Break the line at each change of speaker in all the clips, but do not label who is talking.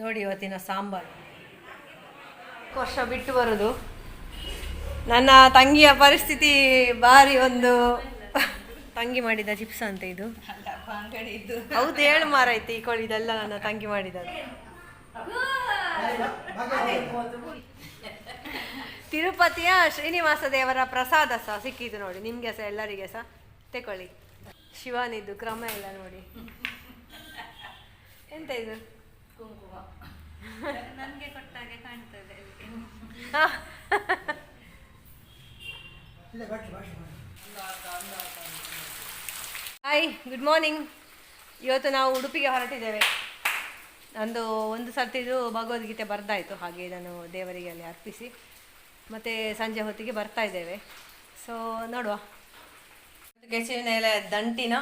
ನೋಡಿ ಇವತ್ತಿನ ಸಾಂಬಾರು. ವರ್ಷ ಬಿಟ್ಟು ಬರೋದು. ನನ್ನ ತಂಗಿಯ ಪರಿಸ್ಥಿತಿ ಭಾರಿ ಒಂದು ತಂಗಿ ಮಾಡಿದ ಚಿಪ್ಸ್ ಅಂತ ಇದು. ಹೌದು ಹೇಳು ಮಾರೈತಿ ಈ ಕೋಳಿ ಇದೆಲ್ಲ ನನ್ನ ತಂಗಿ ಮಾಡಿದದು ತಿರುಪತಿಯ ಶ್ರೀನಿವಾಸ ದೇವರ ಪ್ರಸಾದ ಸಹ ಸಿಕ್ಕಿದ್ದು ನೋಡಿ ನಿಮಗೆ ಸಹ ಎಲ್ಲರಿಗೆ ಸಹ. ತಗೊಳ್ಳಿ ಶಿವನಿದ್ದು ಕ್ರಮ ಎಲ್ಲ ನೋಡಿ. ಎಂತ ಇದು?
ನನಗೆ ಕೊಟ್ಟಾಗೆ ಕಾಣ್ತದೆ
ಹಾಯ್ ಗುಡ್ ಮಾರ್ನಿಂಗ್ ಇವತ್ತು ನಾವು ಉಡುಪಿಗೆ ಹೊರಟಿದ್ದೇವೆ. ನಂದು ಒಂದು ಸರ್ತಿದು ಭಗವದ್ಗೀತೆ ಬರ್ದಾಯಿತು ಹಾಗೆ ನಾನು ದೇವರಿಗೆ ಅಲ್ಲಿ ಅರ್ಪಿಸಿ. ಮತ್ತು ಸಂಜೆ ಹೊತ್ತಿಗೆ ಬರ್ತಾ ಇದ್ದೇವೆ. ಸೊ ನೋಡುವ. ಕೆಸುವಿನ ಎಲೆ ದಂಟಿನ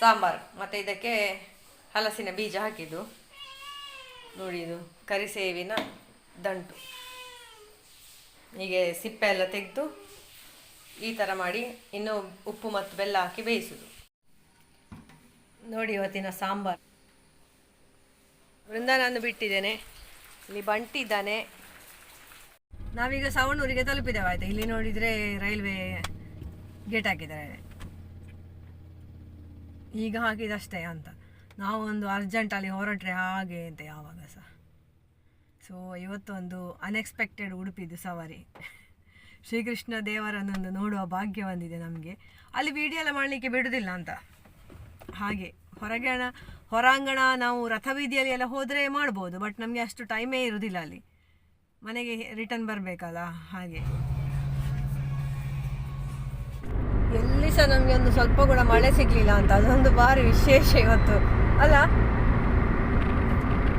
ಸಾಂಬಾರು. ಮತ್ತು ಇದಕ್ಕೆ ಹಲಸಿನ ಬೀಜ ಹಾಕಿದ್ದು. ನೋಡಿ ಇದು ಕರಿಸೇವಿನ ದಂಟು. ಹೀಗೆ ಸಿಪ್ಪೆ ಎಲ್ಲ ತೆಗೆದು ಈ ಥರ ಮಾಡಿ ಇನ್ನು ಉಪ್ಪು ಮತ್ತು ಬೆಲ್ಲ ಹಾಕಿ ಬೇಯಿಸೋದು. ನೋಡಿ ಇವತ್ತಿನ ಸಾಂಬಾರು. ನಾನು ಬಿಟ್ಟಿದ್ದೇನೆ. ಇಲ್ಲಿ ಬಂಟಿ ಇದ್ದಾನೆ. ನಾವೀಗ ಸವಣೂರಿಗೆ ತಲುಪಿದ್ದೇವೆ, ಆಯಿತು? ಇಲ್ಲಿ ನೋಡಿದರೆ ರೈಲ್ವೆ ಗೇಟ್ ಹಾಕಿದ್ದಾರೆ. ಈಗ ಹಾಕಿದಷ್ಟೇ ಅಂತ. ನಾವು ಒಂದು ಅರ್ಜೆಂಟಲ್ಲಿ ಹೊರಟ್ರೆ ಹಾಗೆ ಅಂತ ಯಾವಾಗ ಸಹ ಸೊ ಇವತ್ತೊಂದು ಅನ್ಎಕ್ಸ್ಪೆಕ್ಟೆಡ್ ಉಡುಪಿದು ಸವಾರಿ. ಶ್ರೀಕೃಷ್ಣ ದೇವರನ್ನೊಂದು ನೋಡುವ ಭಾಗ್ಯ ಬಂದಿದೆ ನಮಗೆ. ಅಲ್ಲಿ ವಿಡಿಯೋ ಎಲ್ಲ ಮಾಡಲಿಕ್ಕೆ ಬಿಡುವುದಿಲ್ಲ ಅಂತ. ಹಾಗೆ ಹೊರಗಣ ಹೊರಾಂಗಣ ನಾವು ರಥವೀದಿಯಲ್ಲಿ ಎಲ್ಲ ಹೋದರೆ ಮಾಡ್ಬೋದು ಬಟ್ ನಮಗೆ ಅಷ್ಟು ಟೈಮೇ ಇರುವುದಿಲ್ಲ ಅಲ್ಲಿ. ಮನೆಗೆ ರಿಟರ್ನ್ ಬರಬೇಕಲ್ಲ, ಹಾಗೆ. ಎಲ್ಲಿ ಸಹ ನಮಗೆ ಒಂದು ಸ್ವಲ್ಪ ಕೂಡ ಮಳೆ ಸಿಗಲಿಲ್ಲ ಅಂತ, ಅದೊಂದು ಭಾರಿ ವಿಶೇಷ ಇವತ್ತು. ಅಲ್ಲ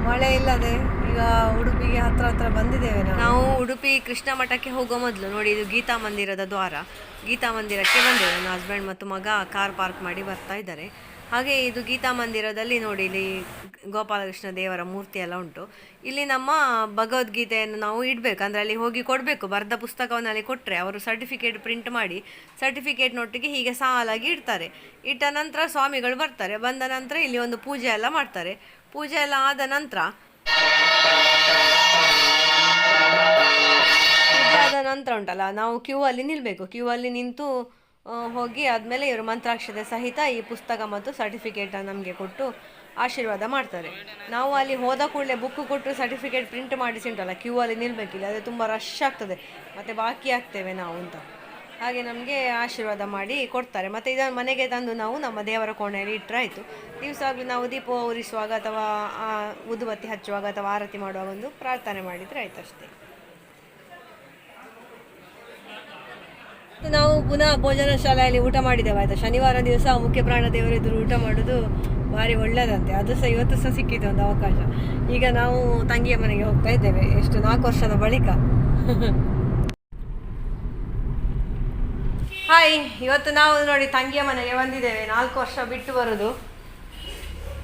ಮಳೆ ಇಲ್ಲದೆ ಈಗ ಉಡುಪಿಗೆ ಹತ್ರ ಹತ್ರ ಬಂದಿದ್ದೇವೆ ನಾವು. ಉಡುಪಿ ಕೃಷ್ಣ ಮಠಕ್ಕೆ ಹೋಗೋ ಮೊದಲು ನೋಡಿ, ಇದು ಗೀತಾ ಮಂದಿರದ ದ್ವಾರ. ಗೀತಾ ಮಂದಿರಕ್ಕೆ ಬಂದೇವೆ ನನ್ನ ಹಸ್ಬೆಂಡ್ ಮತ್ತು ಮಗ ಕಾರ್ ಪಾರ್ಕ್ ಮಾಡಿ ಬರ್ತಾ ಇದ್ದಾರೆ. ಹಾಗೆ ಇದು ಗೀತಾ ಮಂದಿರದಲ್ಲಿ ನೋಡಿ, ಇಲ್ಲಿ ಗೋಪಾಲಕೃಷ್ಣ ದೇವರ ಮೂರ್ತಿ ಎಲ್ಲ ಉಂಟು. ಇಲ್ಲಿ ನಮ್ಮ ಭಗವದ್ಗೀತೆಯನ್ನು ನಾವು ಇಡಬೇಕು. ಅಂದರೆ ಅಲ್ಲಿ ಹೋಗಿ ಕೊಡಬೇಕು. ಬರೆದ ಪುಸ್ತಕವನ್ನು ಅಲ್ಲಿ ಕೊಟ್ಟರೆ ಅವರು ಸರ್ಟಿಫಿಕೇಟ್ ಪ್ರಿಂಟ್ ಮಾಡಿ ಸರ್ಟಿಫಿಕೇಟ್ ಸರ್ಟಿಫಿಕೇಟ್ನೊಟ್ಟಿಗೆ ಹೀಗೆ ಸಾಲಾಗಿ ಇಡ್ತಾರೆ. ಇಟ್ಟ ನಂತರ ಸ್ವಾಮಿಗಳು ಬರ್ತಾರೆ. ಬಂದ ನಂತರ ಇಲ್ಲಿ ಒಂದು ಪೂಜೆ ಎಲ್ಲ ಮಾಡ್ತಾರೆ. ಪೂಜೆ ಎಲ್ಲ ಆದ ನಂತರ ಪೂಜೆ ಆದ ನಂತರ ಉಂಟಲ್ಲ, ನಾವು ಕ್ಯೂ ಅಲ್ಲಿ ನಿಲ್ಲಬೇಕು ಕ್ಯೂ ಅಲ್ಲಿ ನಿಂತು ಹೋಗಿ ಆದಮೇಲೆ ಇವರು ಮಂತ್ರಾಕ್ಷತೆ ಸಹಿತ ಈ ಪುಸ್ತಕ ಮತ್ತು ಸರ್ಟಿಫಿಕೇಟ್ ನಮಗೆ ಕೊಟ್ಟು ಆಶೀರ್ವಾದ ಮಾಡ್ತಾರೆ. ನಾವು ಅಲ್ಲಿ ಹೋದ ಕೂಡಲೇ ಬುಕ್ ಕೊಟ್ಟು ಸರ್ಟಿಫಿಕೇಟ್ ಪ್ರಿಂಟ್ ಮಾಡಿಸಿ ಉಂಟಲ್ಲ ಕ್ಯೂ ಅಲ್ಲಿ ನಿಲ್ಲಬೇಕಿಲ್ಲ ಅದು ತುಂಬ ರಶ್ ಆಗ್ತದೆ. ಮತ್ತು ಬಾಕಿ ಆಗ್ತೇವೆ ನಾವು ಅಂತ. ಹಾಗೆ ನಮಗೆ ಆಶೀರ್ವಾದ ಮಾಡಿ ಕೊಡ್ತಾರೆ. ಮತ್ತು ಇದನ್ನು ಮನೆಗೆ ತಂದು ನಾವು ನಮ್ಮ ದೇವರ ಕೋಣೆಯಲ್ಲಿ ಇಟ್ಟರಾಯಿತು ದಿವಸಾಗಲೂ ನಾವು ದೀಪ ಉರಿಸುವಾಗ ಅಥವಾ ಉದುಬತ್ತಿ ಹಚ್ಚುವಾಗ ಅಥವಾ ಆರತಿ ಮಾಡುವಾಗ ಒಂದು ಪ್ರಾರ್ಥನೆ ಮಾಡಿದರೆ ಆಯಿತು ಅಷ್ಟೇ. ನಾವು ಪುನಃ ಭೋಜನ ಶಾಲೆಯಲ್ಲಿ ಊಟ ಮಾಡಿದ್ದೇವೆ ಆಯಿತು? ಶನಿವಾರ ದಿವಸ ಮುಖ್ಯ ಪ್ರಾಣ ದೇವರ ಎದುರು ಊಟ ಮಾಡೋದು ಭಾರಿ ಒಳ್ಳೆಯದಂತೆ ಅದು ಸಹ ಇವತ್ತು ಸಹ ಸಿಕ್ಕಿತು ಒಂದು ಅವಕಾಶ. ಈಗ ನಾವು ತಂಗಿಯ ಮನೆಗೆ ಹೋಗ್ತಾ ಇದ್ದೇವೆ. ಎಷ್ಟು ನಾಲ್ಕು ವರ್ಷದ ಬಳಿಕ. ಹಾಯ್ ಇವತ್ತು ನಾವು ನೋಡಿ ತಂಗಿಯ ಮನೆಗೆ ಬಂದಿದ್ದೇವೆ. ನಾಲ್ಕು ವರ್ಷ ಬಿಟ್ಟು ಬರೋದು.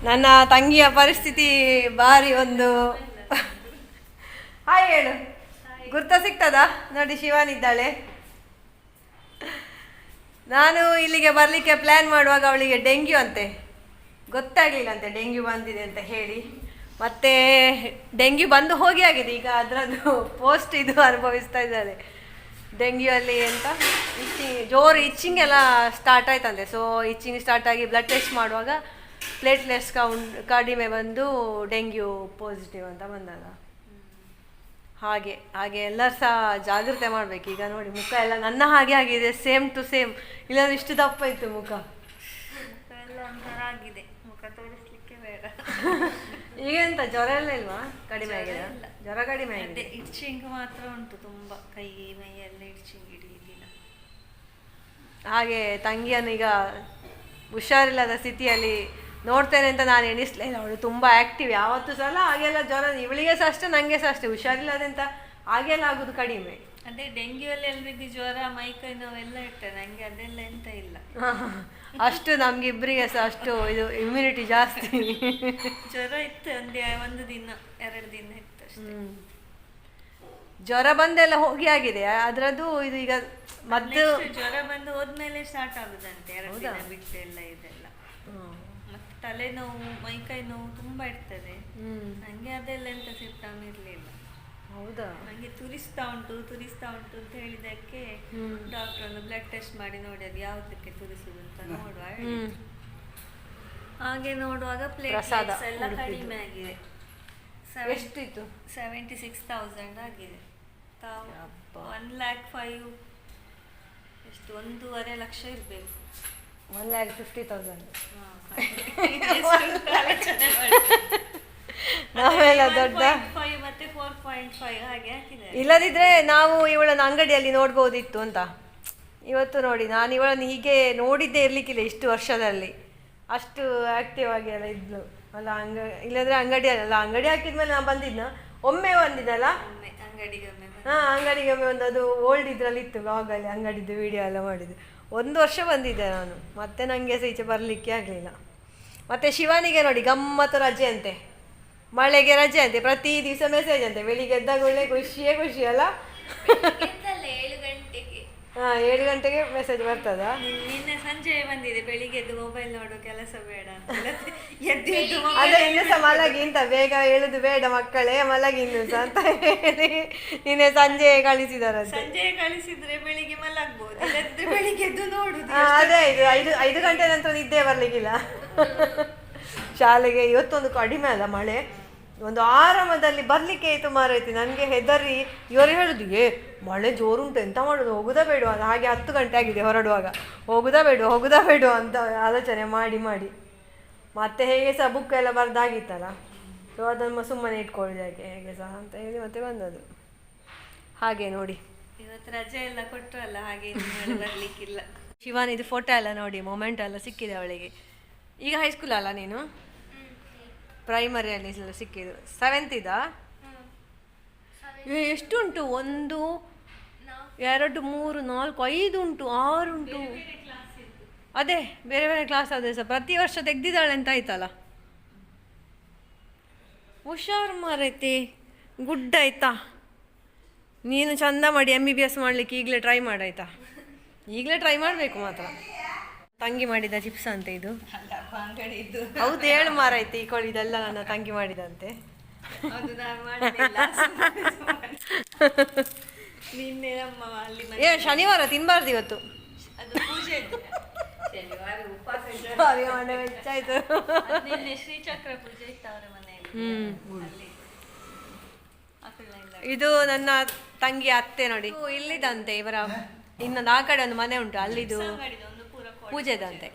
ನನ್ನ ತಂಗಿಯ ಪರಿಸ್ಥಿತಿ ಬಾರಿ ಒಂದು ಹಾಯ್ ಹೇಳು. ಗುರ್ತ ಸಿಗ್ತದಾ? ನೋಡಿ ಶಿವಾನಿದ್ದಾಳೆ ನಾನು ಇಲ್ಲಿಗೆ ಬರಲಿಕ್ಕೆ ಪ್ಲ್ಯಾನ್ ಮಾಡುವಾಗ ಅವಳಿಗೆ ಡೆಂಗ್ಯೂ ಅಂತೆ. ಗೊತ್ತಾಗಲಿಲ್ಲಂತೆ ಡೆಂಗ್ಯೂ ಬಂದಿದೆ ಅಂತ ಹೇಳಿ. ಮತ್ತೆ ಡೆಂಗ್ಯೂ ಬಂದು ಹೋಗಿ ಆಗಿದೆ. ಈಗ ಅದರದ್ದು ಪೋಸ್ಟ್ ಇದು ಅನುಭವಿಸ್ತಾ ಇದ್ದಾಳೆ ಡೆಂಗ್ಯೂ ಅಲ್ಲಿ ಅಂತ ಇಚ್ಚಿಂಗ್ ಜೋರು ಇಚ್ಚಿಂಗ್ ಎಲ್ಲ ಸ್ಟಾರ್ಟ್ ಆಯ್ತಂತೆ. ಸೊ ಇಚ್ಚಿಂಗ್ ಸ್ಟಾರ್ಟ್ ಆಗಿ ಬ್ಲಡ್ ಟೆಸ್ಟ್ ಮಾಡುವಾಗ ಪ್ಲೇಟ್ಲೆಸ್ ಕೌಂಟ್ ಕಡಿಮೆ ಬಂದು ಡೆಂಗ್ಯೂ ಪಾಸಿಟಿವ್ ಅಂತ ಬಂದಾಗ. ಹಾಗೆ ಹಾಗೆ ಎಲ್ಲರೂ ಸಹ ಜಾಗ್ರತೆ ಮಾಡ್ಬೇಕು. ಈಗ ನೋಡಿ ಮುಖ ಎಲ್ಲ ನನ್ನ ಹಾಗೆ ಆಗಿದೆ ಸೇಮ್ ಟು ಸೇಮ್ ಇಲ್ಲಾಂದ್ರೆ ಇಷ್ಟು ದಪ್ಪ ಇತ್ತು ಮುಖ.
ಮುಖ ಎಲ್ಲ ಒಂಥರ ಆಗಿದೆ. ಮುಖ ತೋರಿಸ್ಲಿಕ್ಕೆ ಬೇಡ.
ಈಗ ಎಂತ ಜ್ವರ ಎಲ್ಲ ಇಲ್ವಾ? ಕಡಿಮೆ ಆಗಿದೆ. ಜ್ವರ ಕಡಿಮೆ ಆಗಿದೆ.
ಇಚ್ಚಿಂಗ್ ಮಾತ್ರ ಉಂಟು ತುಂಬಾ. ಕೈ ಮೈಯೆಲ್ಲ.
ಹಾಗೆ ತಂಗಿಯನ್ನು ಈಗ ಹುಷಾರಿಲ್ಲದ ಸ್ಥಿತಿಯಲ್ಲಿ ನೋಡ್ತೇನೆ ಅಂತ ನಾನು ಎಣಿಸ್ಲೇ ಇಲ್ಲ. ಅವಳು ತುಂಬ ಆ್ಯಕ್ಟಿವ್ ಯಾವತ್ತೂ ಸಲ ಹಾಗೆಲ್ಲ ಜ್ವರ ಇವಳಿಗೆ ಸಹ ಅಷ್ಟೇ ನನಗೆ ಸಹ ಅಷ್ಟೇ. ಹುಷಾರಿಲ್ಲದಂತ ಹಾಗೆಲ್ಲ ಆಗೋದು ಕಡಿಮೆ.
ಅದೇ ಡೆಂಗ್ಯೂ ಅಲ್ಲಿ ಎಲ್ರಿಗೂ ಜ್ವರ ಮೈಕೈ ನೋವೆಲ್ಲ ಇರ್ತದೆ ನನಗೆ ಅದೆಲ್ಲ ಎಂತ ಇಲ್ಲ.
ಅಷ್ಟು ನಮ್ಗೆ ಇಬ್ಬರಿಗೆ ಸಹ ಅಷ್ಟು ಇದು ಇಮ್ಯುನಿಟಿ ಜಾಸ್ತಿ.
ಜ್ವರ ಇತ್ತು ಒಂದೇ ಒಂದು ದಿನ ಎರಡು ದಿನ ಇತ್ತು ಅಷ್ಟೇ.
ಜ್ವರ ಬಂದೆಲ್ಲ ಹೋಗಿ ಆಗಿದೆ. ಅದರದ್ದು ಇದು ಈಗ ಮದ್ದು
ಜ್ವರ ಬಂದು ಹೋದ್ಮೇಲೆ ಸ್ಟಾರ್ಟ್ ಆಗುದಂತೆ ಎರಡು ದಿನ ಬಿಟ್ಟು ಎಲ್ಲ ಇದೆಲ್ಲ. ಮತ್ತೆ ತಲೆನೋವು ಮೈಕೈ ನೋವು ತುಂಬಾ ಇರ್ತದೆ. ನಂಗೆ ಅದೆಲ್ಲ ಎಂತ ಸಿಂಪ್ಟಮ್ ಇರ್ಲಿಲ್ಲ.
ಹೌದಾ?
ನಂಗೆ ತುರಿಸ್ತಾ ಉಂಟು ತುರಿಸ್ತಾ ಉಂಟು ಅಂತ ಹೇಳಿದಕ್ಕೆ. ಡಾಕ್ಟರ್ ಒಂದು ಬ್ಲಡ್ ಟೆಸ್ಟ್ ಮಾಡಿ ನೋಡಿ ಅದು ಯಾವುದಕ್ಕೆ ತುರಿಸುದು ಅಂತ ನೋಡುವ ಹಾಗೆ ನೋಡುವಾಗ ಪ್ಲೇಟ್ಲೆಟ್ಸ್ ಎಲ್ಲ. ಕಡಿಮೆ ಆಗಿದೆ.
ಎಷ್ಟಿತ್ತು?
ಸೆವೆಂಟಿ ಸಿಕ್ಸ್ ತೌಸಂಡ್ ಆಗಿದೆ. ತಾವು. ಒನ್ ಲ್ಯಾಕ್ ಫೈವ್ ಎಷ್ಟು ಒಂದೂವರೆ ಲಕ್ಷ ಇರಬೇಕು.
ಒನ್ ಲ್ಯಾಕ್ ಫಿಫ್ಟಿ ತೌಸಂಡ್ ನಾವೆಲ್ಲ ದೊಡ್ಡ
ಫೈವ್ ಮತ್ತೆ ಫೋರ್ ಪಾಯಿಂಟ್ ಫೈವ್ ಹಾಗೆ ಹಾಕಿದ್ದಾರೆ.
ಇಲ್ಲದಿದ್ರೆ ನಾವು ಇವಳನ್ನ ಅಂಗಡಿಯಲ್ಲಿ ನೋಡ್ಬೋದಿತ್ತು ಅಂತ. ಇವತ್ತು ನೋಡಿ ನಾನು ಇವಳನ್ನು ಹೀಗೆ ನೋಡಿದ್ದೇ ಇರ್ಲಿಕ್ಕಿಲ್ಲ ಇಷ್ಟು ವರ್ಷದಲ್ಲಿ. ಅಷ್ಟು ಆಕ್ಟಿವ್ ಆಗಿ ಎಲ್ಲ ಇದ್ಲು. ಅಲ್ಲ ಅಂಗ ಇಲ್ಲದ್ರೆ ಅಂಗಡಿ ಅಲ್ಲ ಅಂಗಡಿ ಹಾಕಿದ್ಮೇಲೆ ನಾನು ಬಂದಿದ್ನ? ಒಮ್ಮೆ ಬಂದಿದ್ದಲ್ಲ? ಹಾ ಅಂಗಡಿಗೆ ಒಮ್ಮೆ ಒಂದು ಅದು ಓಲ್ಡ್ ಇದ್ರಲ್ಲಿ ಇತ್ತು ಬ್ಲಾಗಲ್ಲಿ ಅಂಗಡಿದ್ದು ವಿಡಿಯೋ ಎಲ್ಲ ಮಾಡಿದ್ದು. ಒಂದು ವರ್ಷ ಬಂದಿದ್ದೆ ನಾನು ಮತ್ತೆ ನನಗೆ ಸಹ ಈಚೆ ಬರಲಿಕ್ಕೆ ಆಗಲಿಲ್ಲ. ಮತ್ತೆ ಶಿವನಿಗೆ ನೋಡಿ ಗಮ್ಮತ್ತು ರಜೆ ಅಂತೆ. ಮಳೆಗೆ ರಜೆ ಅಂತೆ ಪ್ರತಿ ದಿವಸ ಮೆಸೇಜ್ ಅಂತೆ ಬೆಳಿಗ್ಗೆ ಎದ್ದಾಗ ಒಳ್ಳೆ ಖುಷಿಯೇ ಖುಷಿ ಅಲ್ಲ? ಹಾ ಏಳು ಗಂಟೆಗೆ ಮೆಸೇಜ್ ಬರ್ತದಾ?
ನಿನ್- ನಿನ್ನೆ ಸಂಜೆ ಬಂದಿದೆ ಬೆಳಿಗ್ಗೆ ಎದ್ದು ಮೊಬೈಲ್ ನೋಡೋ ಕೆಲಸ ಬೇಡ ಅಂತ. ಎದ್ದು ಎದ್ದು
ಅದೇ ಇನ್ನು ಸಹ ಮಲಗಿ ಅಂತ ಬೇಗ ಹೇಳುದು ಬೇಡ ಮಕ್ಕಳೇ ಮಲಗಿ ಇನ್ನು ಸಹ ಅಂತ ಹೇಳಿ ನಿನ್ನೆ ಸಂಜೆ ಕಳಿಸಿದಾರ
ಸಂಜೆ ಕಳಿಸಿದ್ರೆ ಬೆಳಿಗ್ಗೆ ಮಲಗ್ಬೋದು ಬೆಳಿಗ್ಗೆ ಎದ್ದು ನೋಡುದು.
ಅದೇ ಇದು ಐದು ಐದು ಗಂಟೆ ನಂತರ ನಿದ್ದೆ ಬರ್ಲಿಕ್ಕಿಲ್ಲ. ಶಾಲೆಗೆ ಇವತ್ತೊಂದು ಕಡಿಮೆ ಅಲ್ಲ ಮಳೆ. ಒಂದು ಆರಾಮದಲ್ಲಿ ಬರ್ಲಿಕ್ಕೆ ಆಯ್ತು ಮಾರೈತಿ. ನನಗೆ ಹೆದರಿ, ಇವರು ಹೇಳುದು, ಏ, ಮಳೆ ಜೋರುಂಟು ಎಂತ ಮಾಡೋದು? ಹೋಗುದಾ ಬೇಡ ಅಂತ ಹಾಗೆ ಹತ್ತು ಗಂಟೆ ಆಗಿದೆ ಹೊರಡುವಾಗ. ಹೋಗುದಾ ಬೇಡ ಹೋಗುದಾ ಬೇಡ ಅಂತ ಆಲೋಚನೆ ಮಾಡಿ ಮಾಡಿ. ಮತ್ತೆ ಹೇಗೆ ಸಹ ಬುಕ್ ಎಲ್ಲ ಬರ್ದಾಗಿತ್ತಲ್ಲ. ಸೊ ಅದನ್ನು ಸುಮ್ಮನೆ ಇಟ್ಕೊಳ್ಳಿದೆ ಹಾಗೆ, ಹೇಗೆ ಸಹ ಅಂತ ಹೇಳಿ ಮತ್ತೆ ಬಂದದ್ದು. ಹಾಗೆ ನೋಡಿ.
ಇವತ್ತು ರಜೆ ಎಲ್ಲ ಕೊಟ್ರಲ್ಲ ಹಾಗೆ ಇನ್ನು ನಾಳೆ ಬರ್ಲಿಕ್ಕಿಲ್ಲ.
ಶಿವಾನ್, ಇದು ಫೋಟೋ ಎಲ್ಲ ನೋಡಿ ಮೊಮೆಂಟ್ ಎಲ್ಲ ಸಿಕ್ಕಿದೆ ಅವಳಿಗೆ. ಈಗ ಹೈಸ್ಕೂಲ್ ಅಲ್ಲ ನೀನು? ಪ್ರೈಮರಿಯಲ್ಲಿ ಸಿಕ್ಕಿದ್ರು ಸೆವೆಂತ್ ಇದಾ? ಎಷ್ಟುಂಟು? ಒಂದು, ಎರಡು, ಮೂರು, ನಾಲ್ಕು, ಐದು ಉಂಟು, ಆರು ಉಂಟು. ಅದೇ, ಬೇರೆ ಬೇರೆ ಕ್ಲಾಸ್ ಆದರೆ ಸಹ ಪ್ರತಿ ವರ್ಷ ತೆಗ್ದಿದ್ದಾಳೆ ಅಂತ ಆಯ್ತಲ್ಲ? ಹುಷಾರು ಮಾರೈತಿ ಗುಡ್ ಆಯ್ತಾ? ನೀನು ಚಂದ ಮಾಡಿ ಎಂ ಬಿ ಬಿ ಎಸ್ ಮಾಡಲಿಕ್ಕೆ ಈಗಲೇ ಟ್ರೈ ಮಾಡಾಯ್ತಾ ಈಗಲೇ ಟ್ರೈ ಮಾಡಬೇಕು ಮಾತ್ರ. ತಂಗಿ ಮಾಡಿದ ಚಿಪ್ಸ್ ಅಂತ ಇದು. ಹೌದು ಹೇಳು ಮಾರೈತಿ ಈ ಕೋಳಿ ಇದೆಲ್ಲ ನನ್ನ ತಂಗಿ ಮಾಡಿದಂತೆ. ಏ ಶನಿವಾರ ತಿನ್ಬಾರ್ದು ಇವತ್ತು. ಇದು. ನನ್ನ ತಂಗಿ ಅತ್ತೆ ನೋಡಿ. ಇಲ್ಲಿದಂತೆ ಇವರ ಇನ್ನೊಂದು ಆ ಕಡೆ ಒಂದು ಮನೆ ಉಂಟು ಅಲ್ಲಿದು ಪೂಜೆದಂತೆ.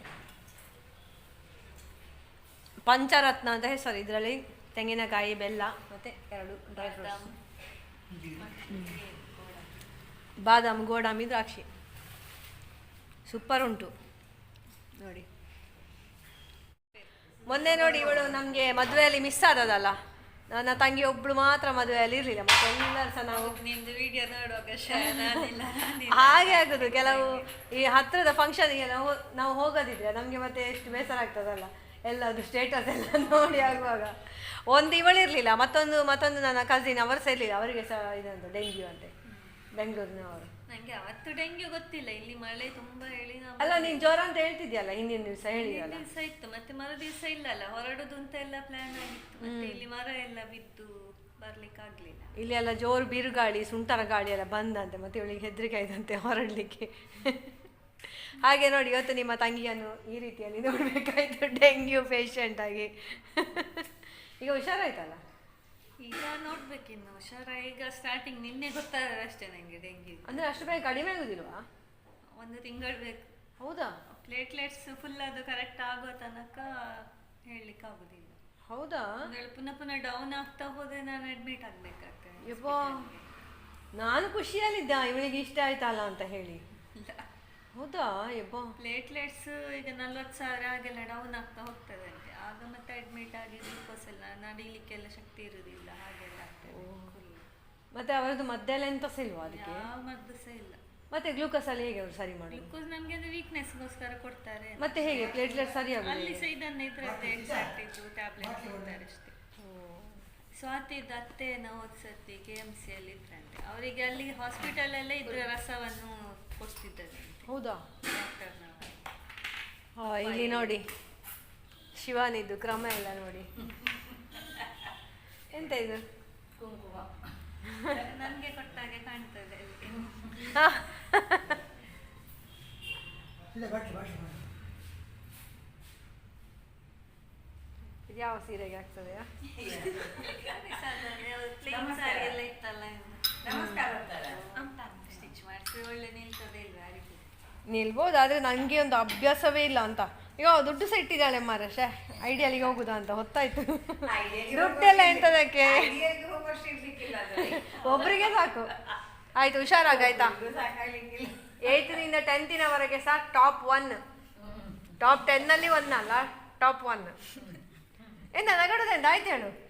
ಪಂಚರತ್ನ ಅಂತ ಹೆಸರು ಇದರಲ್ಲಿ ತೆಂಗಿನಕಾಯಿ ಬೆಲ್ಲ ಮತ್ತೆ ಎರಡು ಡ್ರೈ ಫ್ರೂಟ್ಸ್ ಬಾದಾಮಿ. ಗೋಡಾಮಿ ದ್ರಾಕ್ಷಿ. ಸೂಪರ್ ಉಂಟು. ನೋಡಿ. ಮೊನ್ನೆ ನೋಡಿ ಇವಳು ನಮಗೆ ಮದುವೆಯಲ್ಲಿ ಮಿಸ್ ಆದದಲ್ಲ ನನ್ನ ತಂಗಿ ಒಬ್ಳು ಮಾತ್ರ ಮದುವೆಯಲ್ಲಿ ಇರಲಿಲ್ಲ ಮತ್ತೆ ಎಲ್ಲರೂ ಸಹ ನಾವು
ನಿಮ್ದು ವಿಡಿಯೋ ನೋಡುವಾಗ.
ಹಾಗೆ ಆಗುದು ಕೆಲವು ಈ ಹತ್ರದ ಫಂಕ್ಷನ್ಗೆ ನಾವು ನಾವು ಹೋಗೋದಿದ್ರೆ ನಮಗೆ ಮತ್ತೆ ಎಷ್ಟು ಬೇಸರ ಆಗ್ತದಲ್ಲ. ಎಲ್ಲದು ಸ್ಟೇಟಸ್ ಎಲ್ಲ ನೋಡಿ ಆಗುವಾಗ. ಒಂದು ಇವಳಿರ್ಲಿಲ್ಲ ಮತ್ತೊಂದು ಮತ್ತೊಂದು ನನ್ನ ಕಸಿನ್ ಅವರು ಸಹ ಇರಲಿಲ್ಲ ಅವರಿಗೆ ಸಹ ಇದೊಂದು ಡೆಂಗ್ಯೂ ಅಂತೆ. ಬೆಂಗಳೂರಿನವರು.
ನಂಗೆ ಅವತ್ತು ಡೆಂಗ್ಯೂ ಗೊತ್ತಿಲ್ಲ ಇಲ್ಲಿ ಮಳೆ ತುಂಬಾ ಹೇಳಿ ನಾವು
ಅಲ್ಲ ನೀನ್ ಜ್ವರ ಅಂತ ಹೇಳ್ತಿದ್ಯಲ್ಲ ಹಿಂದಿನ ದಿವಸ ಹೇಳಿದಲ್ಲ
ದಿವಸ ಇತ್ತು ಮತ್ತೆ ಮರು ದಿವಸ ಇಲ್ಲಲ್ಲ ಹೊರಡುದು ಅಂತ ಎಲ್ಲ ಪ್ಲಾನ್ ಆಗಿತ್ತು ಮತ್ತೆ ಇಲ್ಲಿ ಮರ ಎಲ್ಲ ಬಿದ್ದು ಬರ್ಲಿಕ್ಕೆ ಆಗ್ಲಿಲ್ಲ.
ಇಲ್ಲಿ ಎಲ್ಲ ಜೋರು ಬಿರುಗಾಳಿ ಸುಂಟರ ಗಾಳಿ ಎಲ್ಲ ಬಂದಂತೆ ಮತ್ತೆ ಇವಳಿಗೆ ಹೆದರಿಕೆ ಆಯ್ತಂತೆ ಹೊರಡ್ಲಿಕ್ಕೆ. ಹಾಗೆ ನೋಡಿ ಇವತ್ತು ನಿಮ್ಮ ತಂಗಿಯನ್ನು ಈ ರೀತಿಯಲ್ಲಿ ನೋಡ್ಬೇಕಾಯ್ತು ಡೆಂಗ್ಯೂ ಪೇಷಂಟ್ ಆಗಿ. ಈಗ ಹುಷಾರಾಯ್ತಲ್ಲ?
ಈಗ ನೋಡ್ಬೇಕಿನ್ನು ಹುಷಾರ ಈಗ ಸ್ಟಾರ್ಟಿಂಗ್ ನಿನ್ನೆ ಗೊತ್ತಾದ್ರೆ ಅಷ್ಟೇ ನಂಗೆ ಡೆಂಗ್ಯೂ
ಅಂದ್ರೆ ಅಷ್ಟು ಬೇಗ ಕಡಿಮೆ ಆಗುದಿಲ್ವಾ?
ಒಂದು ತಿಂಗಳು ಬೇಕು.
ಹೌದಾ?
ಪ್ಲೇಟ್ಲೆಟ್ಸ್ ಫುಲ್ ಅದು ಕರೆಕ್ಟ್ ಆಗೋ ತನಕ ಹೇಳಲಿಕ್ಕೆ ಆಗುದಿಲ್ಲ.
ಹೌದಾ?
ಪುನಃ ಪುನಃ ಡೌನ್ ಆಗ್ತಾ ಹೋದ್ರೆ ನಾನು ಅಡ್ಮಿಟ್ ಆಗ್ಬೇಕಾಗ್ತದೆ
ಯಪ್ಪ ನಾನು ಖುಷಿಯಲ್ಲಿದ್ದೆ ಇವಳಿಗೆ ಇಷ್ಟ ಆಯ್ತಲ್ಲ ಅಂತ ಹೇಳಿ. ಹೌದಾ ಯಪ್ಪ
ಪ್ಲೇಟ್ಲೆಟ್ಸ್ ಈಗ ನಲ್ವತ್ತು ಸಾವಿರ ಹಾಗೆಲ್ಲ ಡೌನ್ ಆಗ್ತಾ ಹೋಗ್ತದೆ. ಆಗ ಮತ್ತೆ ಅಡ್ಮಿಟ್ ಆಗಿ ಗ್ಲೂಕೋಸ್ ಎಲ್ಲ ನಡಿಲಿಕ್ಕೆಲ್ಲ ಶಕ್ತಿ ಇರುವುದಿಲ್ಲ ಹಾಗೆಲ್ಲ ಆಗ್ತದೆ.
ಮತ್ತೆ ಅವರದ್ದು ಮದ್ದೆಲ್ಲ ಎಂತ ಸಹ ಇಲ್ವಾ ಅದಕ್ಕೆ?
ಯಾವ ಮದ್ದು ಸಹ ಇಲ್ಲ.
ಮತ್ತೆ ಗ್ಲೂಕೋಸ್ ಅಲ್ಲಿ ಹೇಗೆ ಅವ್ರು ಸರಿ ಮಾಡಿ
ಗ್ಲೂಕೋಸ್ ನಮ್ಗೆ ಅಂದ್ರೆ ವೀಕ್ನೆಸ್ಗೋಸ್ಕರ ಕೊಡ್ತಾರೆ
ಮತ್ತೆ ಹೇಗೆ? ಪ್ಲೇಟ್ಲೆಟ್ ಸರಿ ಆಗುದು
ಅಲ್ಲಿ ಸಹ ಇದನ್ನ ಇದ್ರದ್ದು ಎಕ್ಸಾಕ್ಟ್ ಇದು ಟ್ಯಾಬ್ಲೆಟ್ ಕೊಡ್ತಾರೆ ಅಷ್ಟೇ. ಸ್ವಾತಿದ ಅತ್ತೆನ ಓದ್ಸತಿ ಕೆ ಎಂ ಸಿ ಅಲ್ಲಿ ಇದ್ರಂತೆ. ಅವರಿಗೆ ಅಲ್ಲಿ ಹಾಸ್ಪಿಟಲ್ ಅಲ್ಲೇ ಇದ್ರ ರಸವನ್ನು ಕೊಡ್ತಿದ್ದಂತೆ
ಹೌದಾ?
ಡಾಕ್ಟರ್ನವರು
ಹಾ, ಇಲ್ಲಿ ನೋಡಿ. ಶಿವಾನಿದ್ದು ಕ್ರಮ ಎಲ್ಲ ನೋಡಿ. ಎಂತ ಇದು?
ಕುಂಕುಮ.
ನನ್ಗೆ ಕೊಟ್ಟಾಗೆ ಕಾಣ್ತದೆ
ಯಾವ ಸೀರೆಗೆ ಆಗ್ತದೆಯಾ
ಎಲ್ಲ ಇತ್ತಲ್ಲ
ನಮಸ್ಕಾರ ಅಂತಾರೆ.
ಸ್ಟಿಚ್ ಮಾಡಿಸಿ ಒಳ್ಳೆ ನಿಲ್ತದೆ ಇಲ್ವಾ
ನಿಲ್ಬೋದು ಆದರೆ ನನಗೆ ಒಂದು ಅಭ್ಯಾಸವೇ ಇಲ್ಲ ಅಂತ. ಈಗ ದುಡ್ಡು ಸಹ ಇಟ್ಟಿದ್ದಾಳೆ ಮಾರಶೆ ಐಡಿಯಲ್ಲಿಗೆ ಹೋಗುದಾ ಅಂತ ಹೊತ್ತಾಯ್ತು. ದುಡ್ಡೆಲ್ಲ ಎಂತದಕ್ಕೆ? ಒಬ್ಬರಿಗೆ ಸಾಕು. ಆಯ್ತು
ಸಾಕಾಗ್ಲಿಕ್ಕಿಲ್ಲ.
ಏಯ್ತಿನಿಂದ ಟೆಂತಿನವರೆಗೆ ಸಹ ಟಾಪ್ ಒನ್. ಟಾಪ್ ಟೆನ್ನಲ್ಲಿ ಒನ್ ಅಲ್ಲ ಟಾಪ್ ಒನ್. ಎಂತ? ನಗಡದೆಂತ ಆಯ್ತು ಹೇಳು.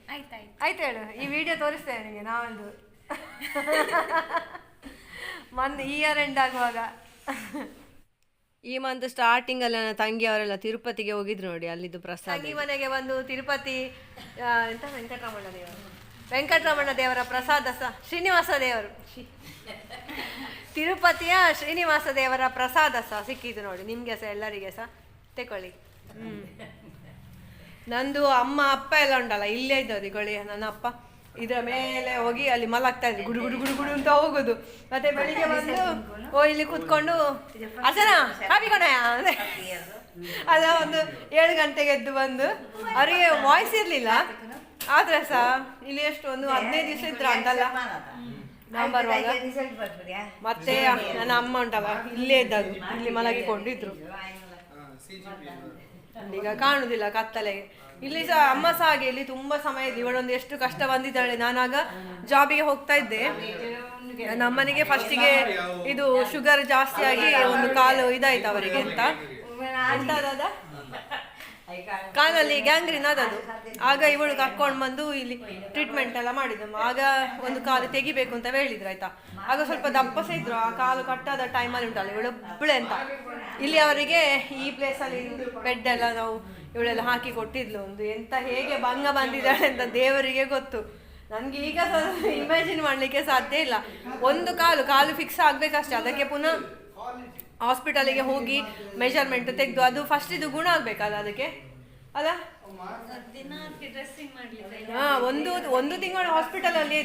ಆಯ್ತು ಹೇಳು. ಈ ವಿಡಿಯೋ ತೋರಿಸ್ತೇನೆ ನಿಮಗೆ ನಾವೊಂದು. ಮೊನ್ನೆ ಇಯರ್ ಎಂಡ್ ಆಗುವಾಗ. ಈ ಮಂತ್ ಸ್ಟಾರ್ಟಿಂಗ್ ಅಲ್ಲಿ ನನ್ನ ತಂಗಿ ಅವರೆಲ್ಲ ತಿರುಪತಿಗೆ ಹೋಗಿದ್ರು ನೋಡಿ ಅಲ್ಲಿದ್ದು ಪ್ರಸಾದ ತಂಗಿ ಮನೆಗೆ ಬಂದು ತಿರುಪತಿ ಆ, ಎಂತ ವೆಂಕಟರಮಣ ದೇವರು? ವೆಂಕಟರಮಣ ದೇವರ ಪ್ರಸಾದ ಸಹ ಶ್ರೀನಿವಾಸ ದೇವರು. ತಿರುಪತಿಯ ಶ್ರೀನಿವಾಸ ದೇವರ ಪ್ರಸಾದ ಸಹ ಸಿಕ್ಕಿದ್ದು ನೋಡಿ ನಿಮ್ಗೆ ಸಹ ಎಲ್ಲರಿಗೆ ಸಹ ತೆಕೊಳ್ಳಿ. ಹ್ಮ್. ನಂದು ಅಮ್ಮ ಅಪ್ಪ ಎಲ್ಲ ಉಂಟಲ್ಲ ಇಲ್ಲೇ ಇದ್ದವ್ರಿ ಗೊಳಿ ನನ್ನ ಅಪ್ಪ. ಇದರ ಮೇಲೆ ಹೋಗಿ ಅಲ್ಲಿ ಮಲಗ್ತಾ ಇದ್ರು ಗುಡು ಗುಡು ಗುಡು ಗುಡು ಅಂತ ಹೋಗೋದು. ಮತ್ತೆ ಬೆಳಿಗ್ಗೆ ಬಂದು ಓ ಇಲ್ಲಿ ಕೂತ್ಕೊಂಡು ಅಸನ ಕಾಫಿ ಅಂದ್ರೆ ಅಲ್ಲ ಒಂದು ಏಳು ಗಂಟೆಗೆ ಎದ್ದು ಬಂದು ಅವರಿಗೆ ವಾಯ್ಸ್ ಇರ್ಲಿಲ್ಲ. ಆದ್ರೆ ಸಹ ಇಲ್ಲಿ ಎಷ್ಟು ಒಂದು ಹದಿನೈದು ದಿವಸ ಇದ್ರ ಅಂತಲ್ಲ ಮತ್ತೆ ನನ್ನ ಅಮ್ಮ ಉಂಟಲ್ಲ ಇಲ್ಲೇ ಇದ್ದದ್ದು ಇಲ್ಲಿ ಮಲಗಿಕೊಂಡಿದ್ರು. ಈಗ ಕಾಣುದಿಲ್ಲ ಕತ್ತಲೆಗೆ. ಇಲ್ಲಿ ಸಹ ಅಮ್ಮ ಸಹ ಹಾಗೆ, ಇಲ್ಲಿ ತುಂಬಾ ಸಮಯ ಇದೆ. ಇವಳೊಂದು ಎಷ್ಟು ಕಷ್ಟ ಬಂದಿದ್ದಾಳೆ. ನಾನಾಗ ಜಾಬಿಗೆ ಹೋಗ್ತಾ ಇದ್ದೆ. ನಮ್ಮನೆಗೆ ಫಸ್ಟಿಗೆ ಇದು ಶುಗರ್ ಜಾಸ್ತಿ ಆಗಿ ಒಂದು ಕಾಲು ಇದಾಯ್ತು ಅವರಿಗೆ ಅಂತ? ಕಾಲಲ್ಲಿ ಗ್ಯಾಂಗ್ರೀನ್ ಅದದು ಆಗ ಇವಳು ಕರ್ಕೊಂಡು ಬಂದು ಇಲ್ಲಿ ಟ್ರೀಟ್ಮೆಂಟ್ ಎಲ್ಲ ಮಾಡಿದ್ದು. ಆಗ ಒಂದು ಕಾಲು ತೆಗಿಬೇಕು ಅಂತ ಹೇಳಿದ್ರು, ಆಯ್ತಾ? ಆಗ ಸ್ವಲ್ಪ ದಪ್ಪಸ ಇದ್ರು. ಆ ಕಾಲು ಕಟ್ಟಾದ ಟೈಮಲ್ಲಿ ಉಂಟಲ್ಲ, ಇವಳು ಒಬ್ಬಳೆ ಅಂತ. ಇಲ್ಲಿ ಅವರಿಗೆ ಈ ಪ್ಲೇಸಲ್ಲಿ ಬೆಡ್ ಎಲ್ಲ ನಾವು ಇವಳೆಲ್ಲ ಹಾಕಿ ಕೊಟ್ಟಿದ್ಲು ಒಂದು. ಎಂತ ಹೇಗೆ ಭಂಗ ಬಂದಿದ್ದಾಳೆ ಅಂತ ದೇವರಿಗೆ ಗೊತ್ತು. ನನ್ಗೆ ಈಗ ಇಮ್ಯಾಜಿನ್ ಮಾಡ್ಲಿಕ್ಕೆ ಸಾಧ್ಯ ಇಲ್ಲ. ಒಂದು ಕಾಲು ಕಾಲು ಫಿಕ್ಸ್ ಆಗ್ಬೇಕಷ್ಟೇ. ಅದಕ್ಕೆ ಪುನಃ ಹಾಸ್ಪಿಟಲಿಗೆ ಹೋಗಿ ಮೆಜರ್ಮೆಂಟ್ ತೆಗೆದು ಅದು ಫಸ್ಟ್ ಇದು ಗುಣ ಆಗ್ಬೇಕಲ್ಲ ಅದಕ್ಕೆ? ಅಲ್ಲ? ಹಾ ಒಂದು ಒಂದು ತಿಂಗಳು ಹಾಸ್ಪಿಟಲ್ ಅಲ್ಲಿ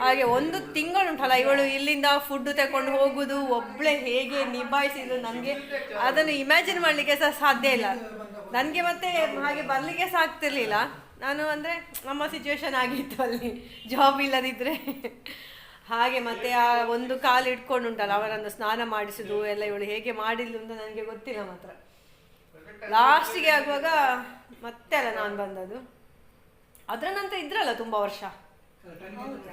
ಹಾಗೆ ಒಂದು ತಿಂಗಳು ಉಂಟಲ್ಲ ಇವಳು ಇಲ್ಲಿಂದ ಫುಡ್ ತಕೊಂಡು ಹೋಗುದು, ಒಬ್ಳೆ ಹೇಗೆ ನಿಭಾಯಿಸಿದ್ರು ನನಗೆ ಅದನ್ನು ಇಮ್ಯಾಜಿನ್ ಮಾಡ್ಲಿಕ್ಕೆ ಸಹ ಸಾಧ್ಯ ಇಲ್ಲ. ನನಗೆ ಮತ್ತೆ ಹಾಗೆ ಬರ್ಲಿಕ್ಕೆ ಸಹ ಆಗ್ತಿರ್ಲಿಲ್ಲ. ನಾನು ಅಂದ್ರೆ ನಮ್ಮ ಸಿಚುವೇಶನ್ ಆಗಿತ್ತು ಅಲ್ಲಿ ಜಾಬ್ ಇಲ್ಲದಿದ್ರೆ. ಹಾಗೆ ಮತ್ತೆ ಆ ಒಂದು ಕಾಲು ಇಟ್ಕೊಂಡುಂಟಲ್ಲ ಅವರನ್ನು ಸ್ನಾನ ಮಾಡಿಸುದು, ಎಲ್ಲ ಇವಳು ಹೇಗೆ ಮಾಡಿದ್ಲು ಅಂತ ನನಗೆ ಗೊತ್ತಿಲ್ಲ ಮಾತ್ರ. ಲಾಸ್ಟಿಗೆ ಆಗುವಾಗ ಮತ್ತೆ ಅಲ್ಲ ನಾನು ಬಂದದ್ದು. ಅದರ ನಂತರ ಇದ್ರಲ್ಲ ತುಂಬಾ ವರ್ಷ.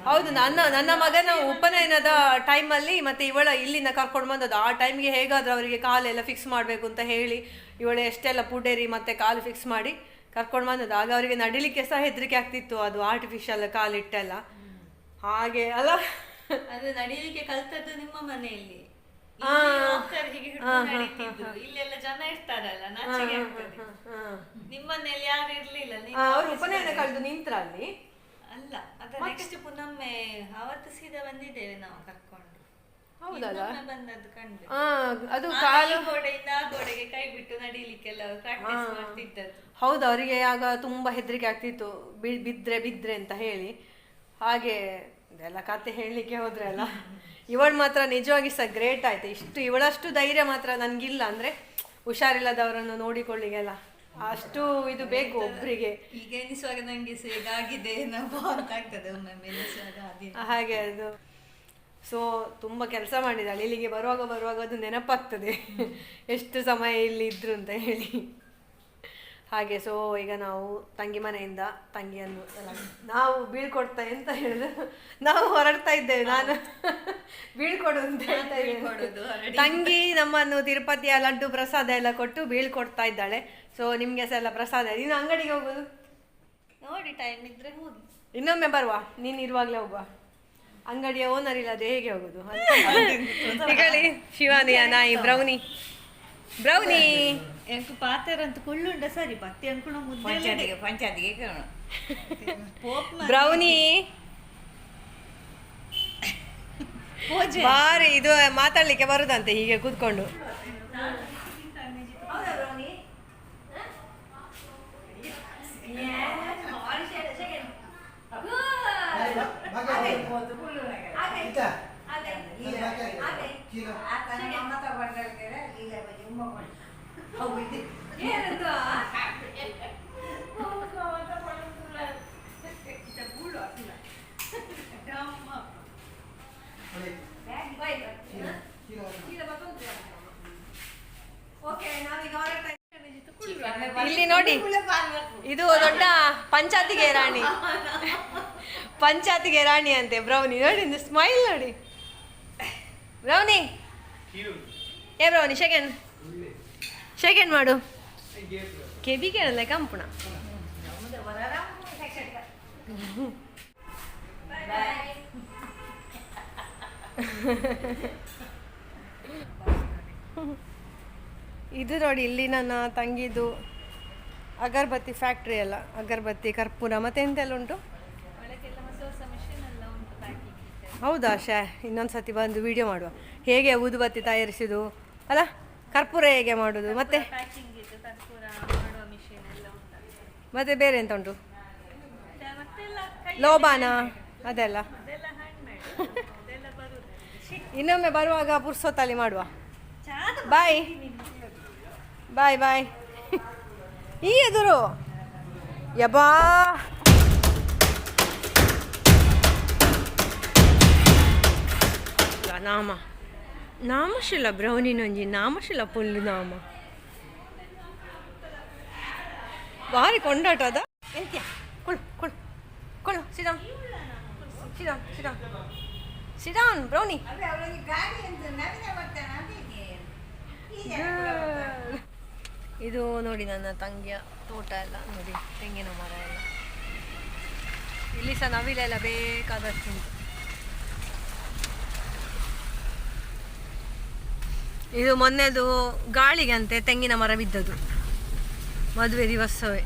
ಹೌದು ನನ್ನ ನನ್ನ ಮಗನ ಉಪನಯನದ ಟೈಮಲ್ಲಿ ಮತ್ತೆ ಇವಳ ಇಲ್ಲಿಂದ ಕರ್ಕೊಂಡು ಬಂದದ್ದು. ಆ ಟೈಮ್ಗೆ ಹೇಗಾದ್ರೂ ಅವರಿಗೆ ಕಾಲೆಲ್ಲ ಫಿಕ್ಸ್ ಮಾಡಬೇಕು ಅಂತ ಹೇಳಿ ಇವಳು ಎಷ್ಟೆಲ್ಲ ಪುಡೇರಿ ಮತ್ತೆ ಕಾಲು ಫಿಕ್ಸ್ ಮಾಡಿ ಕರ್ಕೊಂಡು ಬಂದದ್ದು. ಆಗ ಅವರಿಗೆ ನಡಿಲಿಕ್ಕೆ ಸಹ ಹೆದರಿಕೆ ಆಗ್ತಿತ್ತು ಅದು ಆರ್ಟಿಫಿಷಿಯಲ್ ಕಾಲಿಟ್ಟೆಲ್ಲ. ಹಾಗೆ ಅಲ್ಲ?
ಅದು ನಡಿಲಿಕ್ಕೆ ಕಲ್ತದ್ದು ನಿಮ್ಮ ಮನೆಯಲ್ಲಿ. ಇಲ್ಲೆಲ್ಲ ಜನ ಇರ್ತಾರಲ್ಲ ಯಾರು ಇರ್ಲಿಲ್ಲ
ಅವ್ರು ಉಪನಯನ ಕಳೆದು ನಿಂತ್ರ ಅಲ್ಲಿ
ಅದ ನೆಕ್ಸ್ಟ್ ಪುನೊಮ್ಮೆ ಅವತ್ತು ಸೀದಾ ಬಂದಿದ್ದೇವೆ ನಾವು ಕರ್ಕೊಂಡು.
ಹೌದಲ್ಲ?
ಬಂದದ್ದು ಕಂಡು.
ಆ, ಅದು ಕಾಲು
ಗೋಡೆಯಿಂದ ಆ ಗೋಡೆಗೆ ಕೈ ಬಿಟ್ಟು ನಡೀಲಿಕ್ಕೆಲ್ಲ ಪ್ರಾಕ್ಟೀಸ್ ಮಾಡ್ತಿದ್ದದ್ದು.
ಹೌದು ಅವರಿಗೆ ಆಗ ತುಂಬಾ ಹೆದರಿಕೆ ಆಗ್ತಿತ್ತು. ಬಿ- ಬಿದ್ರೆ ಬಿದ್ರೆ ಅಂತ ಹೇಳಿ. ಹಾಗೆ ಇದೆಲ್ಲ ಕತೆ ಹೇಳಲಿಕ್ಕೆ ಹೋದ್ರೆ ಅಲ್ಲ. ಇವಳು ಮಾತ್ರ ನಿಜವಾಗಿ ಸಹ ಗ್ರೇಟ್ ಆಯ್ತು. ಇಷ್ಟು ಇವಳಷ್ಟು ಧೈರ್ಯ ಮಾತ್ರ ನನ್ಗಿಲ್ಲ ಅಂದ್ರೆ ಹುಷಾರಿಲ್ಲದವರನ್ನು ನೋಡಿಕೊಳ್ಳಿಗೆಲ್ಲ ಅಷ್ಟು ಇದು ಬೇಕು ಒಬ್ರಿಗೆ.
ಈಗ ಎನಿಸುವಾಗ ನಂಗೆ ಅಂತ ಆಗ್ತದೆ ಒಮ್ಮೊಮ್ಮೆ ಎನಿಸುವಾಗ ಅದೇ
ಹಾಗೆ ಅದು. ಸೊ ತುಂಬ ಕೆಲಸ ಮಾಡಿದಾಳೆ. ಇಲ್ಲಿಗೆ ಬರುವಾಗ ಬರುವಾಗ ಅದು ನೆನಪಾಗ್ತದೆ. ಎಷ್ಟು ಸಮಯ ಇಲ್ಲಿ ಇದ್ರು ಅಂತ ಹೇಳಿ. ಹಾಗೆ ಸೊ ಈಗ ನಾವು ತಂಗಿ ಮನೆಯಿಂದ ತಂಗಿಯನ್ನು ನಾವು ಬೀಳ್ಕೊಡ್ತಾ ಎಂತ ಹೇಳಿದ್ರು? ನಾವು ಹೊರಡ್ತಾ ಇದ್ದೇವೆ ನಾನು ಬೀಳ್ಕೊಡೋದು ಅಂತ ಹೇಳ್ತಾ ಇದ್ದೇನೆ. ತಂಗಿ ನಮ್ಮನ್ನು ತಿರುಪತಿಯ ಲಡ್ಡು ಪ್ರಸಾದ ಎಲ್ಲ ಕೊಟ್ಟು ಬೀಳ್ಕೊಡ್ತಾ ಇದ್ದಾಳೆ. ಸೊ ನಿಮ್ಗೆ ಸಹ ಎಲ್ಲ ಪ್ರಸಾದ ಇನ್ನು ಅಂಗಡಿಗೆ ಹೋಗೋದು?
ನೋಡಿ ಟೈಮ್ ಇದ್ರೆ ಹೋಗಿ.
ಇನ್ನೊಮ್ಮೆ ಬರುವ? ನೀನು ಇರುವಾಗಲೇ ಹೋಗುವ? ಅಂಗಡಿಯ ಓನರ್ ಇಲ್ಲದೆ ಹೇಗೆ ಹೋಗುದು? ಶಿವಾನಿಯ ನಾಯಿ ಬ್ರೌನಿ
ബ്രൗണി എനിക്ക് പാത്തരന്ത് കൊള്ളുണ്ട സാരി
പത്തി അനുക്കണ പഞ്ചായത്തിക്ക്
പഞ്ചായത്തിക്ക്
കാണും
ബ്രൗണി
ಬಾರಿ ಇದು ಮಾತಾಡ್ಲಿಕ್ಕೆ ಬರುದಂತೆ ಹೀಗೆ ಕೂತ್ಕೊಂಡು ಅದೇ ಇಲ್ಲಿ ನೋಡಿ. ಇದು ದೊಡ್ಡ ಪಂಚಾಯತಿಗೆ ರಾಣಿ. ಪಂಚಾಯತಿಗೆ ರಾಣಿ ಅಂತೆ, ಬ್ರೌನಿ. ನೋಡಿ, ಒಂದು ಸ್ಮೈಲ್ ನೋಡಿ. ಬ್ರೌನಿ. ಏ, ಬ್ರೌನಿ ಸೆಕೆಂಡ್ ಸೆಕೆಂಡ್ ಮಾಡು. ಕೆಬಿಗೆ ಅಲ್ಲ ಕಂಪುಣ. ಇದು ನೋಡಿ, ಇಲ್ಲಿ ನನ್ನ ತಂಗಿದು ಅಗರಬತ್ತಿ ಫ್ಯಾಕ್ಟ್ರಿ ಎಲ್ಲ ಅಗರಬತ್ತಿ, ಕರ್ಪೂರ, ಮತ್ತೆ ಎಂತೆಲ್ಲ ಉಂಟು? ಹೌದಾ ಶಾ ಇನ್ನೊಂದು ಸತಿ ಬಂದು ವಿಡಿಯೋ ಮಾಡುವ. ಹೇಗೆ ಊದುಬತ್ತಿ ತಯಾರಿಸಿದು? ಅಲ್ಲ, ಕರ್ಪೂರ ಹೇಗೆ ಮಾಡೋದು? ಮತ್ತೆ? ಮತ್ತೆ ಬೇರೆ ಎಂತ ಉಂಟು? ಲೋಬಾನ, ಅದೆಲ್ಲ. ಇನ್ನೊಮ್ಮೆ ಬರುವಾಗ ಪುರ್ಸೊತ್ತಲ್ಲಿ ಮಾಡುವ. ಬಾಯ್ ಬಾಯ್ ಬಾಯ್ ಈ ಎದುರು. ಯಬಾ ನಾಮ. ನಾಮಶಿಲ ಬ್ರೌನಿನೊಂಜಿ ನಾಮಶಿಲ ಪುಲ್ಲು ನಾಮ. ಭಾರಿ ಕೊಂಡಾಟದ ಎಂತ್ಯ ಕೊಳು ಕೊಳು ಕೊಳು ಸಿದಾಮ್ ಸಿದಾಮ್ ಸಿದಾಮ್ ಸಿಡಾನ್ ಬ್ರೌನಿ. ಇದು ನೋಡಿ ನನ್ನ ತಂಗಿಯ ತೋಟ ಎಲ್ಲ, ನೋಡಿ ತೆಂಗಿನ ಮರ ಎಲ್ಲ. ಇಲ್ಲಿ ಸಹ ನವಿಲೆಲ್ಲ ಬೇಕಾದಷ್ಟು ಉಂಟು. ಇದು ಮೊನ್ನೆದು ಗಾಳಿಗೆ ಅಂತೆ ತೆಂಗಿನ ಮರ ಬಿದ್ದದು ಮದುವೆ ದಿವಸವೇ.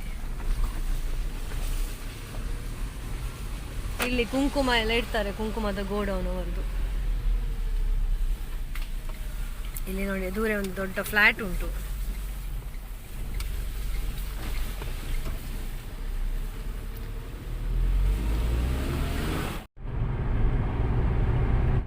ಇಲ್ಲಿ ಕುಂಕುಮ ಎಲ್ಲ ಇಡ್ತಾರೆ, ಕುಂಕುಮದ ಗೋಡೌನ್ ಅವರದು ಇಲ್ಲಿ ನೋಡಿ, ದೂರ ಒಂದು ದೊಡ್ಡ ಫ್ಲ್ಯಾಟ್ ಉಂಟು.